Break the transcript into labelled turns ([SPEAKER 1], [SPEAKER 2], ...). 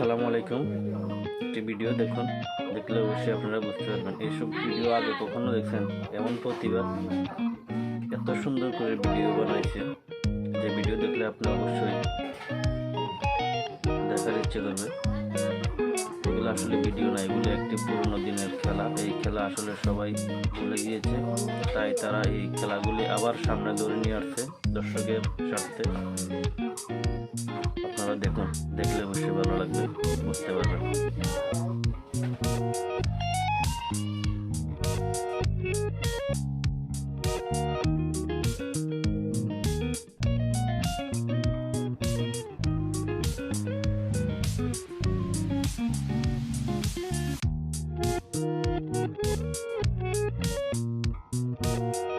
[SPEAKER 1] আসসালামু আলাইকুম। একটি ভিডিও দেখুন, দেখলে অবশ্যই আপনারা বুঝতে পারবেন এইসব ভিডিও আগে কখনো দেখছেন এমন প্রতিভা এত সুন্দর করে ভিডিও বানাইছে, যে ভিডিও দেখলে আপনি অবশ্যই দেখার ইচ্ছে করবে। এগুলো আসলে ভিডিও না, এগুলো একটি পুরনো দিনের খেলা। এই খেলা আসলে সবাই ভুলে গিয়েছে, তাই তারা এই খেলাগুলি আবার সামনে ধরে নিয়ে আসছে দর্শকের স্বার্থে। আপনারা দেখুন দেখলে অবশ্যই ভালো লাগবে বুঝতে পারবেন। thank you